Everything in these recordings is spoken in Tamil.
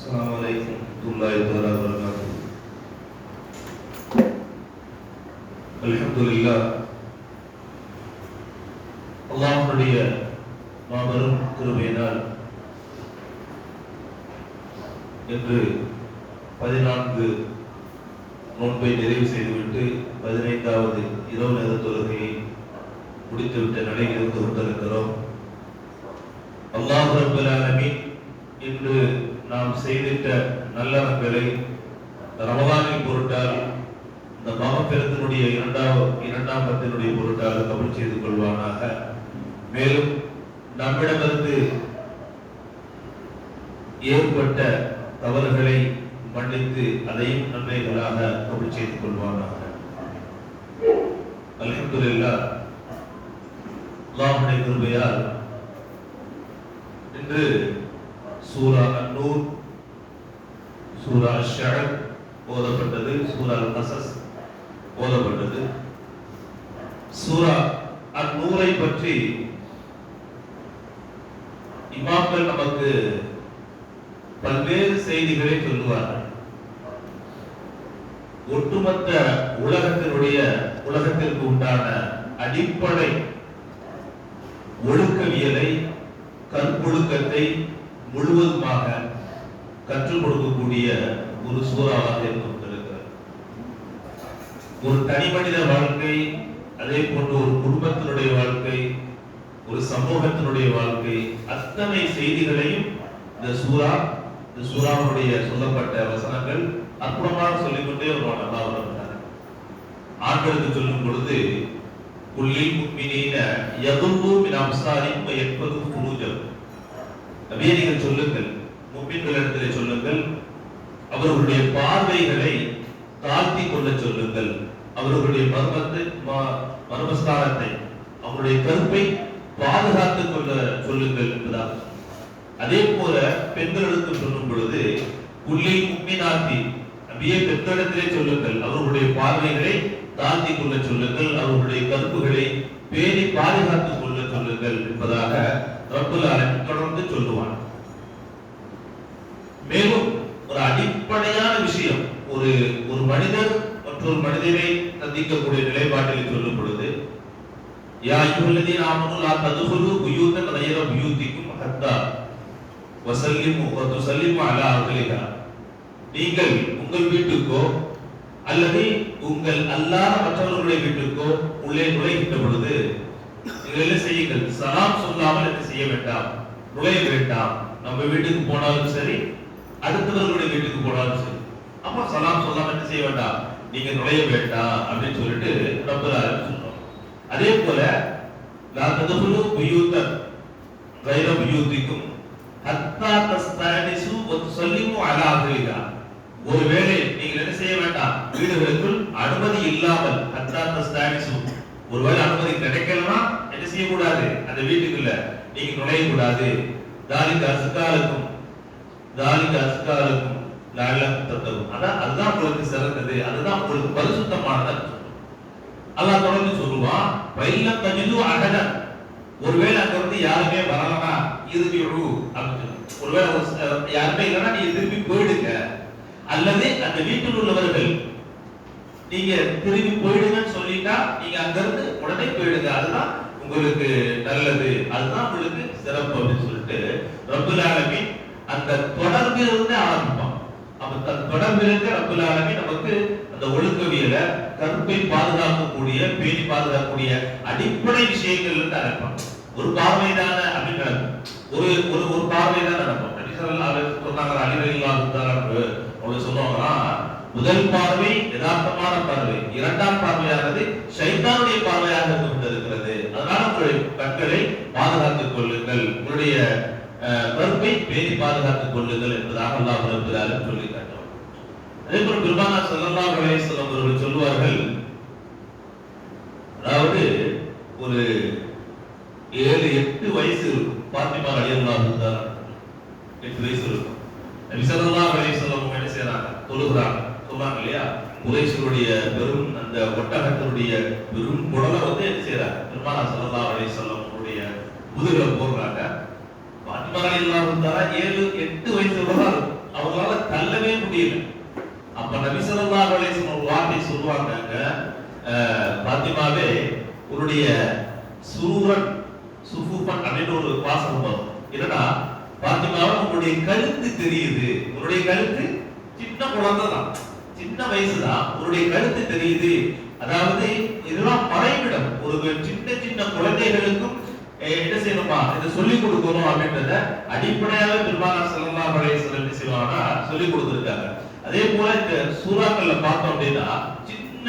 السلام عليكم ورحمة الله تعالى وبركاته الحمد لله அல்லாஹ்வுடைய மாபெரும் கிருபையினால் இன்று பதினான்கு நோன்பை நிறைவு செய்துவிட்டு பதினைந்தாவது இரவு நேர தொழுகையை முடித்துவிட்ட நிலையில் இருந்து கொண்டிருக்கிறோம் அல்லாஹ் ரப்பல் ஆலமீன் இன்று நாம் செய்திட்ட நல்லறங்களை ரமலானின் பொருட்டால் இந்த மகப்பெருத்தினுடைய இரண்டாம் இரண்டாம் பத்தினுடைய பொருட்டால் கபல் செய்து கொள்வானாக. மேலும் நம்மிடமிருந்து ஏற்பட்ட தவறுகளை மன்னித்து அதையும் நன்மைகளாக கபல் செய்து கொள்வானாக. அலமதுல்லா அல்லாஹ்வுடைய கிருபையால் இன்று சூரா அன்னூர் சூரா அஷ்ஷஅப் ஓதப்பட்டது சூரா நசஸ் ஓதப்பட்டது சூரா அந்நூரை பற்றி இமாம்கள் நமக்கு பல்வேறு செய்திகளை சொல்லுவார்கள். ஒட்டுமொத்த உலகத்தினுடைய உலகத்திற்கு உண்டான அடிப்படை ஒழுக்கவியலை கற்பொழுக்கத்தை முழுவதுமாக கற்றுக் கொடுக்கக்கூடிய ஒரு சூறாவாக இருந்து ஒரு தனி மனித வாழ்க்கை அதே போன்று ஒரு குடும்பத்தினுடைய வாழ்க்கை ஒரு சமூகத்தினுடைய வாழ்க்கை அத்தனை செய்திகளையும் இந்த சூறா இந்த சூறாவுடைய சொல்லப்பட்ட வசனங்கள் அற்புதமாக சொல்லிக்கொண்டே ஒரு நல்லா வருகிறார் ஆண்களுக்கு சொல்லும் பொழுது புள்ளி முக்மினீன எதுவும் மின் அம்சாரின் எப்பது நபியே நீங்கள் சொல்லுங்கள் முக்மின்களிடத்திலே சொல்லுங்கள் அவர்களுடைய பார்வைகளை தாழ்த்தி கொள்ள சொல்லுங்கள். அவர்களுடைய மர்மத்தை மர்மஸ்தானத்தை அவருடைய கருப்பை பாதுகாத்துக் கொள்ள சொல்லுங்கள் என்பதாக. அதே போல பெண்களுக்கு சொல்லும் பொழுது உள்ளே முக்மினாத்தி அப்படியே பெண்களிடத்திலே சொல்லுங்கள். அவர்களுடைய பார்வைகளை தாழ்த்தி கொள்ள சொல்லுங்கள். அவர்களுடைய கருப்புகளை பேணி பாதுகாத்துக் கொள்ள சொல்லுங்கள் என்பதாக ரப்புல் ஆலமீன் தொடர்ந்து சொல்லுவான் மேலும் ஒரு அடிப்படையான விஷயம் ஒரு ஒரு மனிதர் மற்றொரு மனிதரை சந்திக்கக்கூடிய நிலைப்பாட்டில் சொல்லும் பொழுது யா அய்யுஹல்லதீன ஆமனு லா ததுகுலு புயூதன் கைர புயூதிக்கும் ஹத்தா வசல்லிமு வ துசல்லிமு அலா அஹ்லிஹா நீங்கள் உங்கள் வீட்டுக்கோ அல்லது உங்கள் அல்லாத மற்றவர்களுடைய வீட்டுக்கோ உள்ளே நுழைகின்ற பொழுது வேலை செய்யுங்கள். சலாம் சொல்லாமல் என்ன செய்ய வேண்டாம். நுழைய வேண்டாம். நம்ம வீட்டுக்கு போனாலும் சரி அடுத்தவர்களுடைய வீட்டுக்கு போனாலும் சரி. அப்போ சலாம் சொல்லாமல் என்ன செய்ய வேண்டாம். நீங்க நுழைய வேண்டாம் அப்படின்னு சொல்லிட்டு ரப்பல் ஆலமீன் அதே போல நான் ததுகுலு புயூதன் கைர புயூதிக்கும் ஹத்தா தஸ்தானிசு ஒரு சொல்லிமும் அலா ஒருவேளை நீங்கள் என்ன செய்ய வேண்டாம்? வீடுகளுக்குள் அனுமதி இல்லாமல் ஹத்தா தஸ்தானிசு. ஒருவேளை அனுமதி கிடைக்கலன்னா செய்யக்கூடாது. செய்ய கூடாது அந்த வீட்டுக்குள்ள நீங்க நுழைய கூடாது தாலிக்கு அசுக்காலுக்கும் தாலிக்கு அசுக்காலுக்கும் லாலம் தத்தவும் அதான் அதுதான் உங்களுக்கு சிறந்தது. அதுதான் உங்களுக்கு பரிசுத்தமானது அல்லாஹ் தொடர்ந்து சொல்லுவான் பைல்லம் தஜிது அகதன் ஒருவேளை அங்க வந்து யாருமே வரலனா இருபிரு அப்படின்னு ஒருவேளை ஒரு ச- யாருமே இல்லைன்னா நீ திரும்பி போயிடுங்க. அல்லது அந்த வீட்டில் உள்ளவர்கள் நீங்க திரும்பி போயிடுங்கன்னு சொல்லிட்டா நீங்க அங்க இருந்து உடனே போயிடுங்க. அதுதான் உங்களுக்கு நல்லது. அதுதான் உங்களுக்கு சிறப்பு அப்படின்னு சொல்லிட்டு ரப்புல் ஆலமி அந்த தொடர்பிலிருந்து ஆரம்பிப்பான். அப்ப தன் தொடர்பிலிருந்து ரப்புல் ஆலமி நமக்கு அந்த ஒழுக்கவியல கருப்பை பாதுகாக்கக்கூடிய பேணி பாதுகாக்கக்கூடிய அடிப்படை விஷயங்கள் இருந்து ஆரம்பிப்பான். ஒரு பார்வைதான அப்படின்னு நடக்கும். ஒரு ஒரு ஒரு பார்வை தான் நடக்கும் சொன்னாங்க அலி ரலியல்லாஹு அவங்க சொல்லுவாங்கன்னா முதல் பார்வை யதார்த்தமான பார்வை. இரண்டாம் பார்வையானது சைத்தானுடைய பார்வையாக இருந்து கொண்டிருக்கிறது. அதனால உங்களுடைய கண்களை பாதுகாத்துக் கொள்ளுங்கள். உங்களுடைய அஹ், கருப்பை பேணி பாதுகாத்துக் கொள்ளுங்கள் என்பதாக அல்லாஹ் ரப்பல் சொல்லி காட்டுவார். அதே போல பெருமானா சல்லா அலைஹி அவர்கள் சொல்வார்கள் அதாவது ஒரு ஏழு எட்டு வயசு இருக்கும். பாத்திமா ரலியல்லாஹு தஆலா எட்டு வயசு இருக்கும். நபி ஸல்லல்லாஹு என்ன செய்யறாங்க தொழுகிறாங்க. சொல்றாங்க இல்லையா? குறைசருடைய பெரும் அந்த ஒட்டகத்தினுடைய பெரும் குடலை வந்து என்ன செய்யறாங்க பெருமானா சல்லா அலி வஸல்லம் உடைய போடுறாங்க. பாத்திமா இல்லாம இருந்தாரா? ஏழு எட்டு வயசு தான் அவங்களால தள்ளவே முடியல. அப்ப நபி சல்லா அலைஹி ஒரு வார்த்தை சொல்லுவாங்க பாத்திமாவே உன்னுடைய சுரூரன் சுஃபூஃபன் அப்படின்னு ஒரு வாசகம் வரும். என்னன்னா பாத்திமாவை உன்னுடைய கழுத்து தெரியுது. உன்னுடைய கழுத்து சின்ன குழந்தை தான் சின்ன வயசுதான். அவருடைய கருத்து தெரியுது. அதாவது இதெல்லாம் மறைவிடம் ஒரு சின்ன சின்ன குழந்தைகளுக்கும் என்ன செய்யணுமா? இதை சொல்லிக் கொடுக்கணும் அப்படின்றத அடிப்படையாவே பெருமானா செல்லமா பழைய வஸல்லம் என்ன செய்வாங்கன்னா சொல்லிக் கொடுத்துருக்காங்க. அதே போல இந்த சூறாக்கள்ல பார்த்தோம் அப்படின்னா சின்ன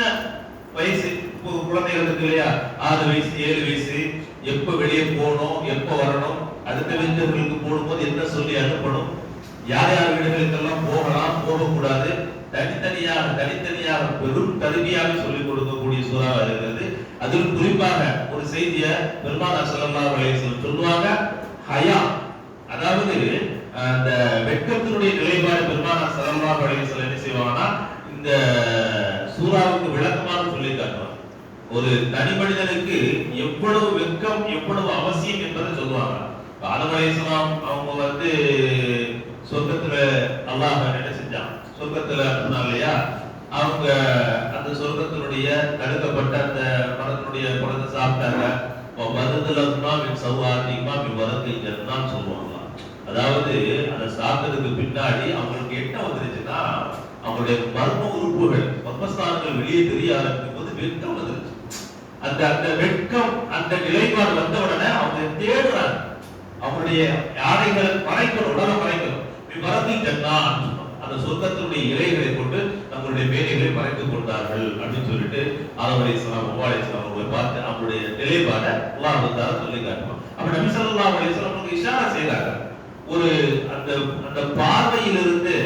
வயசு இப்போ குழந்தைகளுக்கு இல்லையா? ஆறு வயசு ஏழு வயசு. எப்ப வெளியே போகணும் எப்ப வரணும் அடுத்த வீட்டுகளுக்கு போடும்போது என்ன சொல்லி அனுப்பணும்? யார் யார் வீடுகளுக்கெல்லாம் போகலாம் போகக்கூடாது. தனித்தனியாக தனித்தனியாக பெரும் கருவியாக சொல்லிக் கொடுக்கக்கூடிய சூறாவாக இருக்கிறது. அதில் குறிப்பாக ஒரு செய்திய பெருமானா ஸல்லல்லாஹு அலைஹி சொல்லுவாங்க ஹயா. அதாவது அந்த வெட்கத்தினுடைய நிலைப்பாடு பெருமானா ஸல்லல்லாஹு அலைஹி சொல்ல என்ன செய்வாங்கன்னா இந்த சூறாவுக்கு விளக்கமாக சொல்லி காட்டுவாங்க. ஒரு தனி மனிதனுக்கு எவ்வளவு வெட்கம் எவ்வளவு அவசியம் என்பதை சொல்லுவாங்க. இப்ப ஆதம் அவங்க வந்து சொர்க்கத்துல அல்லாஹ் என்ன செஞ்சான் சொர்க்கத்துல அப்படின்னா இல்லையா? அவங்க அந்த சொர்க்கத்தினுடைய தடுக்கப்பட்ட அந்த மரத்தினுடைய பழத்தை சாப்பிட்டாங்க. வருதலமா மின் சௌவாதிமா மின் வரத்தை ஜன்னான்னு சொல்லுவாங்களாம் அதாவது அதை சாப்பிட்டதுக்கு பின்னாடி அவங்களுக்கு என்ன வந்துருச்சுன்னா அவங்களுடைய மர்ம உறுப்புகள் பத்மஸ்தானங்கள் வெளியே தெரிய ஆரம்பிக்கும் போது வெட்கம் வந்துருச்சு. அந்த அந்த வெட்கம் அந்த நிலைப்பாடு வந்த உடனே அவங்க தேடுறாங்க. அவங்களுடைய யானைகள் மறைக்கணும் உடலை மறைக்கணும். வரத்தில் ஜன்னான் அந்த சொர்க்கத்தினுடைய இலைகளை கொண்டு தங்களுடைய வேலைகளை மறைத்துக் கொண்டார்கள் அப்படின்னு சொல்லிட்டு ஆதம் அலைஹிஸ்ஸலாம் அவ்வா அலைஹிஸ்ஸலாம் அவர்களை பார்த்து அவங்களுடைய நிலைப்பாட அல்லாஹ் சொல்லி காட்டுவான். அப்ப நபி ஸல்லல்லாஹு அலைஹி அவங்க இஷாரா செய்றாங்க ஒரு அந்த அந்த பார்வையிலிருந்து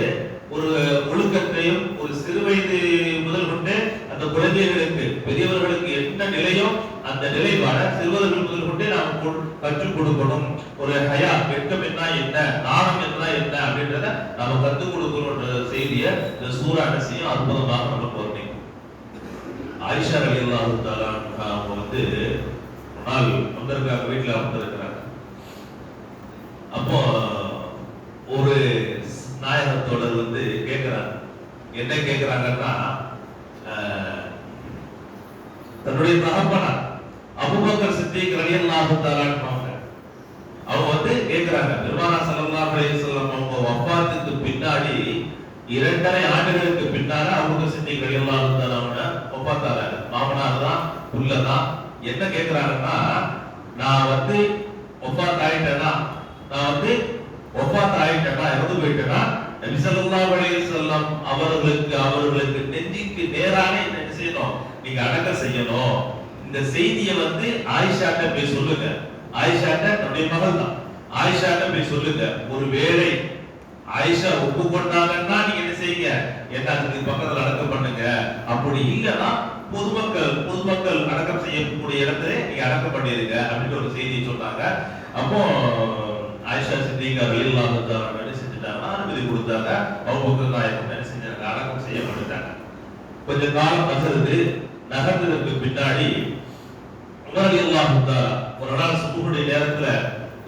ஒரு ஒழுக்கத்தையும் ஒரு சிறு வயது முதல் கொண்டு அந்த குழந்தைகளுக்கு பெரியவர்களுக்கு என்ன நிலையோ அந்த நிலைப்பாட சிறுவர்கள் முதல் கொண்டே நாம் கொ- கற்றுக் கொடுக்கணும். ஒரு ஹயா வெட்கம் என்ன என்ன நாணம் என்ன என்ன அப்படின்றத நாம கற்றுக் கொடுக்கணும்ன்ற செய்தியை இந்த சூரா செய்யும் அற்புதமாக நமக்கு வர்ணிக்கும். ஆயிஷா அலி அல்லாஹு அவங்க வந்து ஒரு நாள் வந்திருக்காங்க வீட்டுல அப்போ ஒரு நாயகத்தோடர் வந்து கேக்குறாங்க. என்ன கேக்குறாங்கன்னா அஹ், தன்னுடைய தகப்பனார் அபுபக்கர் சித்திக் ரலியல்லாஹு தாலான்னு அவங்க வந்து கேட்கிறாங்க பெருமானா ஸல்லல்லாஹு அலைஹி வஸல்லம் அவங்க வஃபாத்துக்கு பின்னாடி இரண்டரை ஆண்டுகளுக்கு பின்னால அபுபக்கர் சித்திக் ரலியல்லாஹு தஆலா அவங்க மாமனார் தான் உள்ளதான் என்ன கேட்கிறாங்கன்னா நான் வந்து ஒப்பாத் ஆயிட்டேனா நான் வந்து ஒப்பாத் ஆயிட்டேனா இறந்து போயிட்டேனா? நபி ஸல்லல்லாஹு அலைஹி வஸல்லம் அவர்களுக்கு அவர்களுக்கு நெஞ்சுக்கு நேரான என்ன செய்யணும் நீங்க அடக்கம் செய்யணும். இந்த செய்தியை வந்து ஆயிஷாட்ட போய் சொல்லுங்க. ஆயிஷாட்ட தன்னுடைய மகள் தான். ஆயிஷாட்ட போய் சொல்லுங்க. ஒருவேளை ஆயிஷா ஒப்பு கொண்டாங்கன்னா நீங்க என்ன செய்யுங்க? என்ன பக்கத்துல அடக்கம் பண்ணுங்க. அப்படி இல்லைன்னா பொதுமக்கள் பொதுமக்கள் அடக்கம் செய்யக்கூடிய இடத்துல நீங்க அடக்கம் பண்ணிருங்க அப்படின்னு ஒரு செய்தியை சொன்னாங்க. அப்போ ஆயிஷா சித்திகா ரலியல்லாஹு தஆலா என்ன செஞ்சுட்டாங்கன்னா அனுமதி கொடுத்தாங்க. அவங்க நாயகம் என்ன செஞ்சாங்க? அடக்கம் செய்யப்பட்டுட்டாங்க. கொஞ்சம் காலம் நகருது நகர்ந்ததற்கு பின்னாடி உமர் ரலியல்லாஹு ஒரு நாள் சுபுடைய நேரத்துல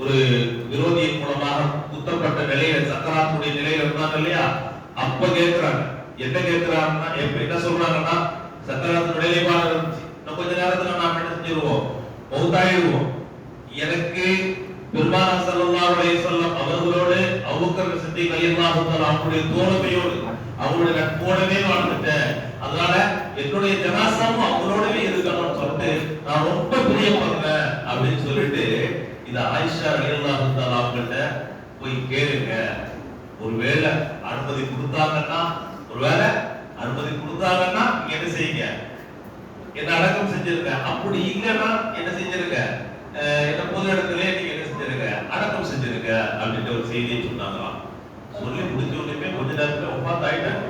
ஒரு விரோதியின் மூலமாக குத்தப்பட்ட நிலையில சக்கராத்துடைய நிலையில இருந்தாங்க இல்லையா? அப்ப கேக்குறாங்க. என்ன கேக்குறாங்கன்னா எப்ப என்ன சொல்றாங்கன்னா சக்கராத்து நிலைப்பாடு இருந்துச்சு இன்னும் கொஞ்ச நேரத்துல நாம என்ன செஞ்சிருவோம்? மௌத்தாயிடுவோம். எனக்கு பெருமானா ஸல்லல்லாஹு அலைஹி வஸல்லம் அவர்களோடு அபூபக்கர் சித்திக் ரலியல்லாஹு தஆலா அவங்களுடைய தோழமையோடு அவங்களுடைய நட்போடவே வாழ்ந்துட்டேன். அதனால என்னுடைய ஜனாசாவும் அவங்களோடவே இருக்கணும்னு சொல்லிட்டு நான் ரொம்ப பிரியப்படுறேன் அப்படின்னு சொல்லிட்டு இந்த ஆயிஷா ரலியல்லாஹு தஆலா அவங்கள்ட்ட போய் கேளுங்க. ஒருவேளை அனுமதி கொடுத்தாங்கன்னா ஒருவேளை அனுமதி கொடுத்தாங்கன்னா நீங்க என்ன செய்யுங்க? என்ன அடக்கம் செஞ்சிருக்க அப்படி இல்லைன்னா என்ன செஞ்சிருக்க என்ன பொது இடத்துல நீங்க என்ன செஞ்சிருக்க அடக்கம் செஞ்சிருக்க அப்படின்ற ஒரு செய்தியை சொன்னாங்களாம். சொல்லி முடிஞ்ச உடனே கொஞ்ச நேரத்துல உட்காந்து ஆயிட்டாங்க.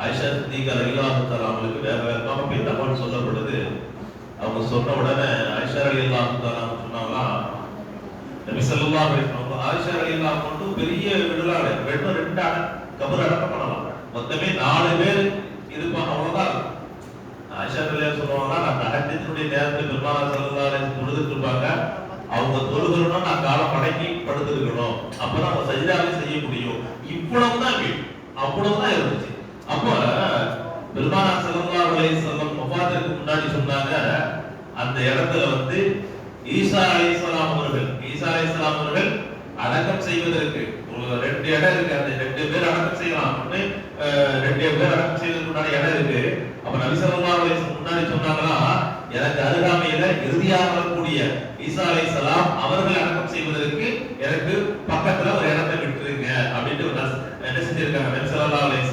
ஆயிஷா சித்திகா ரலியல்லாஹு தஆலா அவங்களுக்கு வேற வேகமாக போய் தகவல் சொல்லப்படுது. அவங்க சொன்ன உடனே ஆயிஷா ரலியல்லாஹு தஆலா அவங்க சொன்னாங்களாம் நபி ஸல்லல்லாஹு அலைஹி ஆயிஷா மட்டும் பெரிய விடலாடு ரெண்டு ரெண்டு அட கபர் அடக்கம் பண்ணலாம் மொத்தமே நாலு பேர் இருப்பாங்க அவ்வளவுதான் இருக்கும். ஆயிஷா ரலியல்லாஹு சொல்லுவாங்க நான் தகத்தினுடைய நேரத்துல பெருமாள் ஸல்லல்லாஹு தொழுதுட்டு இருப்பாங்க அவங்க தொழுகிறோம்னா நான் காலம் மடக்கி படுத்துருக்கணும். அப்பதான் அவங்க சஜிதாவே செய்ய முடியும். இவ்வளவுதான் வீடு. அவ்வளவுதான் இருந்துச்சு. அப்ப பெருமானா செல்லல்லா அலைஹி செல்லம் முன்னாடி சொன்னாங்க அந்த இடத்துல வந்து ஈசா அலிஸ்லாம் அவர்கள் ஈசா அலிஸ்லாம் அவர்கள் அடக்கம் செய்வதற்கு ரெண்டு இடம் இருக்கு அந்த ரெண்டு பேர் அடக்கம் செய்யலாம் ரெண்டு பேர் அடக்கம் செய்வதற்கு முன்னாடி இடம் இருக்கு. அப்ப நபி ஸல்லல்லாஹு முன்னாடி சொன்னாங்களா எனக்கு அருகாமையில இறுதியாக வரக்கூடிய ஈசா அலைஹிஸ்ஸலாம் அவர்கள் அடக்கம் செய்வதற்கு எனக்கு பக்கத்துல ஒரு இடத்தை விட்டுருங்க அப்படின்ட்டு ஒரு என்ன செஞ்சிருக்காங்க நபி ஸல்லல்லாஹு அலைஹி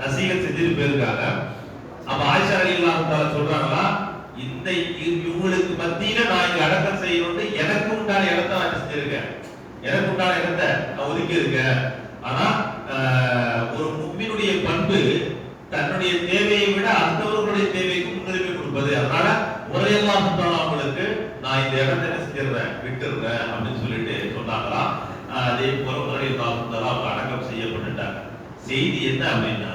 ரசிகர் நசீகத் செஞ்சுட்டு போயிருக்காங்க அப்ப ஆயிஷா ரலியல்லாஹு தஆலா சொல்றாங்களா? இந்த இவங்களுக்கு மத்தியில நான் இங்க அடக்கம் செய்யணும்னு எனக்கு உண்டான இடத்தை நான் செஞ்சிருக்கேன். எனக்கு உண்டான இடத்தை நான் ஒதுக்கி இருக்கேன். ஆனா ஒரு மும்மினுடைய பண்பு தன்னுடைய தேவையை விட அடுத்தவர்களுடைய தேவைக்கு முன்னுரிமை கொடுப்பது. அதனால முறையெல்லாம் அவங்களுக்கு நான் இந்த இடத்த என்ன செஞ்சிடுறேன் விட்டுடுறேன் அப்படின்னு சொல்லிட்டு சொன்னாங்களா? அதே போல உரையெல்லாம் அவங்க அடக்கம் செய்யப்பட்டுட்டாங்க. செய்தி என்ன அப்படின்னா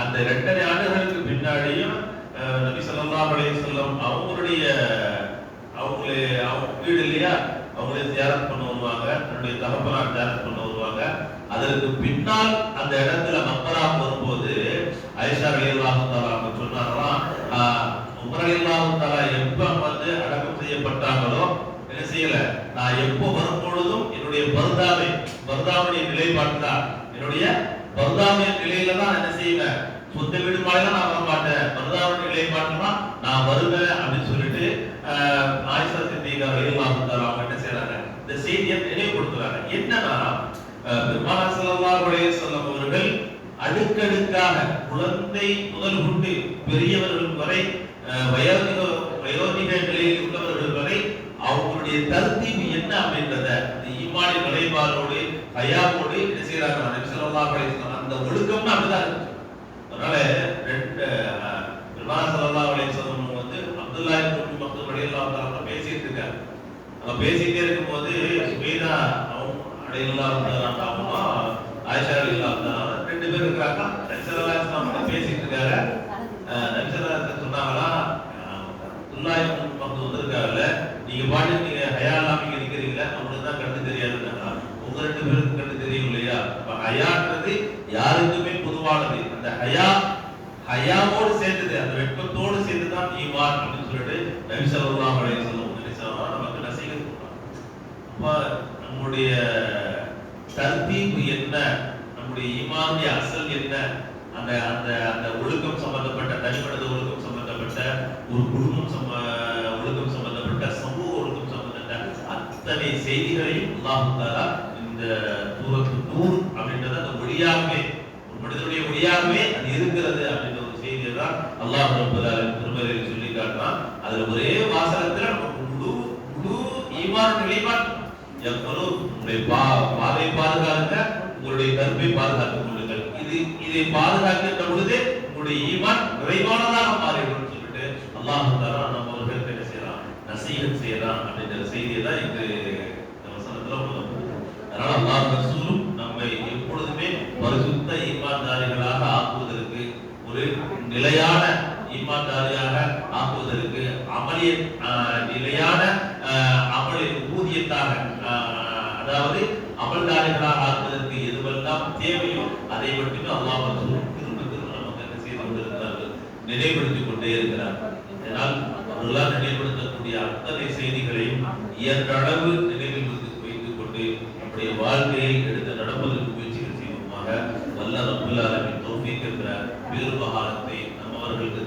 அந்த ரெண்டரை ஆண்டுகளுக்கு பின்னாடியும் நபி சொல்லா அலைய செல்லம் அவங்களுடைய அவங்களே அவங்க வீடு இல்லையா? அவங்களே தியாரம் பண்ண வருவாங்க தன்னுடைய தகப்பனார் தியாரம் பண்ண வருவாங்க. அதற்கு பின்னால் அந்த இடத்துல மக்கரா வரும்போது ஐஷா ரலியல்லாஹு தஆலா அவங்க சொன்னாங்களாம் ஆஹ், உமர் ரலியல்லாஹு எப்ப வந்து அடக்கம் செய்யப்பட்டாங்களோ என்ன செய்யல? நான் எப்போ வரும்பொழுதும் என்னுடைய பர்தாமை பர்தாவுடைய நிலைப்பாடு தான் என்னுடைய பர்தாவுடைய நிலையில தான் என்ன செய்வேன்? சொந்த வீடு மாதிரிலாம் நான் வர மாட்டேன். நிலையை பார்த்தோம்னா நான் வருவேன் அப்படின்னு சொல்லிட்டு ஆஹ், ஆயிஷா சித்திகா ரலியல்லாஹு தஆலா அவங்க என்ன செய்றாங்க? இந்த செய்தியை நினைவுபடுத்துறாங்க என்னன்னா ஆஹ், பெருமானார் ஸல்லல்லாஹு அவர்கள் அடுக்கடுக்காக குழந்தை முதல் கொண்டு பெரியவர்கள் வரை ஆஹ், வயோதிக வயோதிக நிலையில் உள்ளவர்கள் வரை அவங்களுடைய தர்த்தீவு என்ன அப்படின்றத இந்த ஈமானி நிலைப்பாடோடு போட்டு என்ன செய்யறாங்க நபி ஸல்லல்லாஹு அலைஹி வஸல்லம் அந்த ஒழுக்கம்னா அப்படிதான் இருக்கு. அதனால ரெண்டு ஆஹ், பெருமானார் ஸல்லல்லாஹு அலைஹி வஸல்லம் வந்து அப்துல்லா இப்னு மக்கள் மக்தூம் ரலியல்லாஹு பேசிட்டு இருக்காங்க. அவங்க பேசிட்டே இருக்கும்போது சுபீதா அவங்க அடையலாம் அம்மா ஆயிஷா ரலியல்லாஹு ரெண்டு பேர் இருக்காங்க நபி ஸல்லல்லாஹு அலைஹி வஸல்லம் பேசிட்டு இருக்காங்க. ஆஹ், நபி ஸல்லல்லாஹு அலைஹி சொன்னாங்களா அப்துல்லா இப்னு மக்கள் மக்தூம் வந்திருக்காங்கல்ல நீங்க பாட்டு நீங்க ஹயா இல்லாம நிக்கிறீங்களா அவங்களுக்கு தான் கண்டு தெரியாதுன்னா உங்க ரெண்டு பேருக்கு கண்டு தெரியும் இல்லையா அப்ப ஹயான்றது யாருக்குமே பொதுவானது. அந்த ஹயா ஹயாவோடு சேர்ந்தது. அந்த வெப்பத்தோடு சேர்ந்து தான் ஈமான் அப்படின்னு சொல்லிட்டு நபி ஸல்லல்லாஹு அலைஹி வஸல்லம் நபி நமக்கு நசீகத் அப்ப நம்முடைய தர்த்தீப் என்ன? நம்முடைய ஈமானுடைய அசல் என்ன? அந்த அந்த அந்த ஒழுக்கம் சம்பந்தப்பட்ட தனிமனித ஒழுக்கம் சம்பந்தப்பட்ட ஒரு குடும்பம் சம்ப ஒழுக்கம் சம்பந்தப்பட்ட சமூக ஒழுக்கம் சம்பந்தப்பட்ட அத்தனை செய்திகளையும் அல்லாஹு இந்த தூரத்து நூர் அப்படின்றத அந்த ஒளியாகவே ஒரு மனிதனுடைய ஒளியாகவே அது இருக்கிறது அப்படின்ற ஒரு செய்தியை தான் அல்லாஹ் ரப்பல் திருமறையில் சொல்லி காட்டுறான். அதுல ஒரே வாசகத்துல நமக்கு முழு முழு ஈமான் நிலைமான் எவ்வளவு உங்களுடைய பா பாதை பாதுகாக்க உங்களுடைய கருப்பை பாதுகாத்துக் கொள்ளுங்கள். இது இதை பாதுகாக்கின்ற பொழுது உங்களுடைய ஈமான் விரைவானதாக மாறிவிடும் சொல்லிட்டு அல்லாஹ் தஆலா நம்ம அவர்களுக்கு என்ன செய்யலாம் நசீகன் செய்யலாம் அப்படின்ற செய்தியை தான் இங்கு வசனத்துல அதனால அல்லாஹ் ரசூலும் நம்மை எப்பொழுதுமே பரிசுத்த ஈமான்தாரிகளாக ஆக்குவதற்கு ஒரு நிலையான ஈமான்தாரியாக ஆக்குவதற்கு அமலிய நிலையான அமலின் ஊதியத்தாக அதாவது அமல்தாரிகளாக ஆக்குவதற்கு எதுவெல்லாம் தேவையோ அதை மட்டுமே அல்லாஹ் ரசூல் திரும்ப திரும்ப நமக்கு என்ன செய்து கொண்டிருக்கிறார்கள்? நினைவுபடுத்திக் கொண்டே இருக்கிறார். இதனால் அவர்களால் நினைவுபடுத்தக்கூடிய அத்தனை செய்திகளையும் இயன்றளவு நினைவில் நம்முடைய வாழ்க்கையை எடுத்து நடப்பதற்கு முயற்சிகள் செய்வோமாக வல்ல ரப்புல்லாலமின் தோஃபிக்கிற பேருபகாலத்தை நம்மவர்களுக்கு